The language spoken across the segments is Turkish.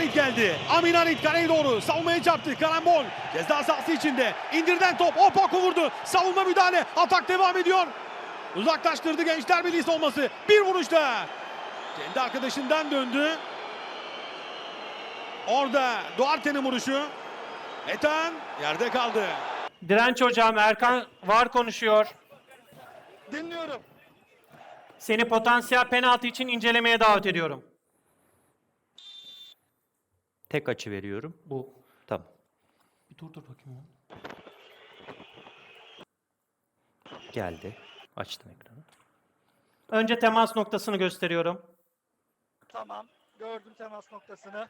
Harit geldi. Amin Harit kaleye doğru. Savunmaya çarptı. Karambol. Ceza sahası içinde. İndirden top. Opoku vurdu. Savunma müdahale. Atak devam ediyor. Uzaklaştırdı Gençler Birliği savunması. Bir vuruşta. Kendi arkadaşından döndü. Orada Duarte'nin vuruşu. Etan yerde kaldı. Direnç hocam Erkan var konuşuyor. Dinliyorum. Seni potansiyel penaltı için incelemeye davet ediyorum. Tek açı veriyorum. Bu. Tamam. Bir dur dur bakayım. ya. Geldi. Açtım ekranı. Önce temas noktasını gösteriyorum. Tamam. Gördüm temas noktasını.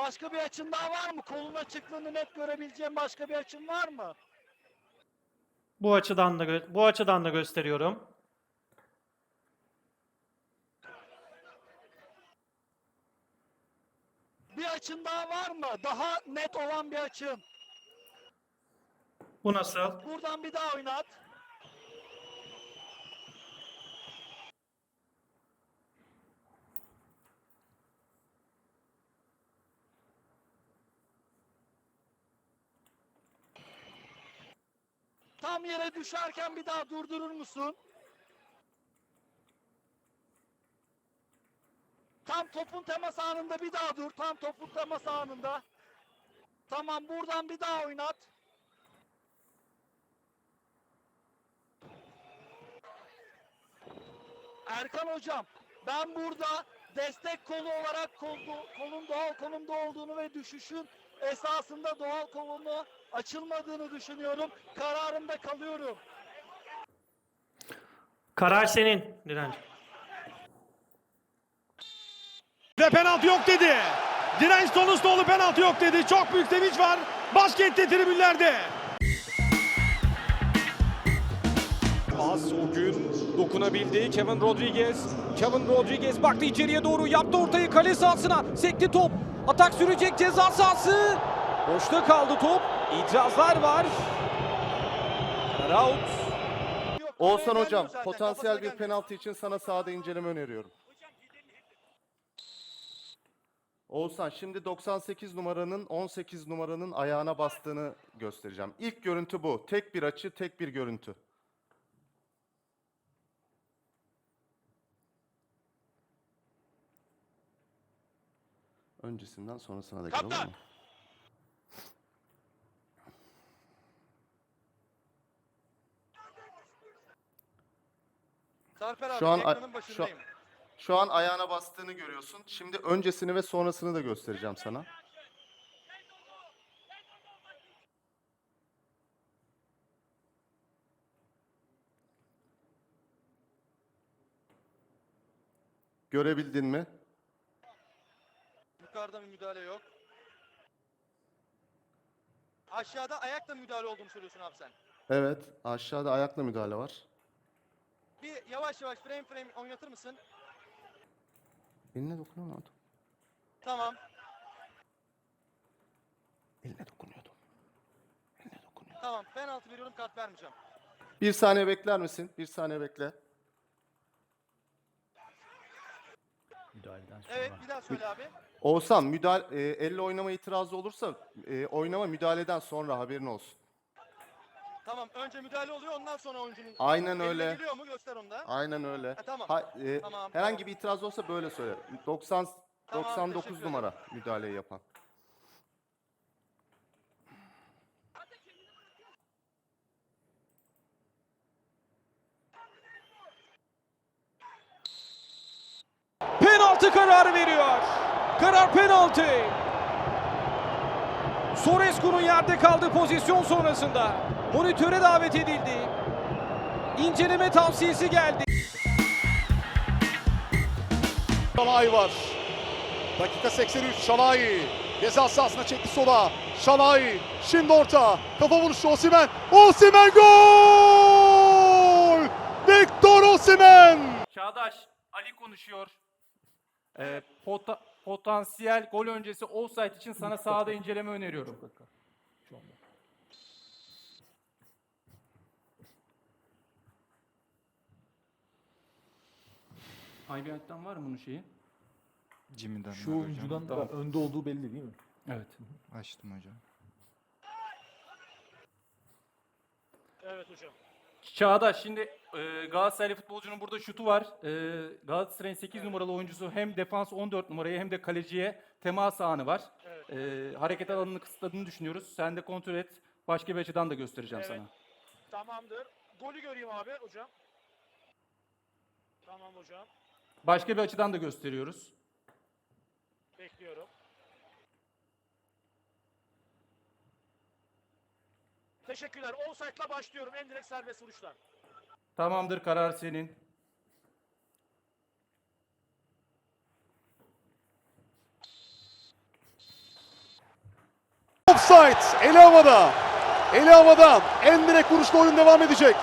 Başka bir açın daha var mı? Kolun açıklığını net görebileceğim başka bir açın var mı? Bu açıdan da bu açıdan da gösteriyorum. Bir açın daha var mı? Daha net olan bir açın. Bu nasıl? Buradan bir daha oynat. Tam yere düşerken bir daha durdurur musun? Tam topun temas anında bir daha dur. Tam topun temas anında. Tamam buradan bir daha oynat. Erkan hocam ben burada destek kolu olarak kolu, kolun doğal konumda olduğunu ve düşüşün esasında doğal kolumu açılmadığını düşünüyorum. Kararımda kalıyorum. Karar senin Direnç. Ve penaltı yok dedi. Direnç Tonustoğlu penaltı yok dedi. Çok büyük sevinç var. Başkent'te tribünlerde. Az o gün dokunabildi Kevin Rodriguez. Kevin Rodriguez baktı içeriye doğru yaptı ortayı kale sahasına. Sekti top. Atak sürecek ceza sahası. Boşta kaldı top. İtirazlar var. Yok, Oğuzhan hocam potansiyel bir penaltı için sana sahada inceleme öneriyorum. Oğuzhan şimdi 98 numaranın 18 numaranın ayağına bastığını göstereceğim. İlk görüntü bu. Tek bir açı, tek bir görüntü. Öncesinden sonrasına da gel olur Kaptan! mu? Sarper abi Şu an- ekranın şu- başındayım. Şu an ayağına bastığını görüyorsun. Şimdi öncesini ve sonrasını da göstereceğim sana. Görebildin mi? Yukarıda bir müdahale yok. Aşağıda ayakla müdahale olduğunu söylüyorsun abi sen. Evet, aşağıda ayakla müdahale var. Bir yavaş yavaş frame frame oynatır mısın? Eline dokunamadım. Tamam. Eline dokunuyordum. Eline dokunuyordum. Tamam. Penaltı veriyorum kart vermeyeceğim. Bir saniye bekler misin? Bir saniye bekle. Evet bir daha söyle abi. Oğuzhan, müdahale, e, elle oynama itirazı olursa e, oynama müdahaleden sonra haberin olsun. Tamam önce müdahale oluyor ondan sonra oyuncunun Aynen eline öyle. geliyor mu göster onu da. Aynen öyle. Ha, tamam. Ha- e, Tamam, herhangi tamam. bir itiraz olsa böyle söyle. 90 Tamam, 99 teşekkür numara müdahaleyi yapan. Penaltı kararı veriyor. Karar penaltı. Sorescu'nun yerde kaldığı pozisyon sonrasında monitöre davet edildi. İnceleme tavsiyesi geldi. Şalay var. Dakika 83 Şalay. Ceza sahasına çekti sola. Şalay. Şimdi orta. Kafa vuruşu Osimen. Osimen gol! Victor Osimen! Çağdaş, Ali konuşuyor. Ee, pota- potansiyel gol öncesi offside için sana sahada inceleme öneriyorum. dakika. Şu anda. IBI'den var mı bunun şeyi? Jimmy'den Şu var oyuncudan da önde olduğu belli değil mi? Evet. Açtım hocam. Evet hocam. Çağdaş şimdi e, Galatasaraylı futbolcunun burada şutu var. E, Galatasaray'ın 8 numaralı oyuncusu hem defans 14 numaraya hem de kaleciye temas anı var. E, hareket alanını kısıtladığını düşünüyoruz. Sen de kontrol et. Başka bir açıdan da göstereceğim Evet. sana. Tamamdır. Golü göreyim abi hocam. Tamam hocam. Başka bir açıdan da gösteriyoruz. Teşekkürler. Offside'la başlıyorum. En direkt serbest vuruşlar. Tamamdır karar senin. Offside. Eli havada. Eli havada. En direkt vuruşla oyun devam edecek.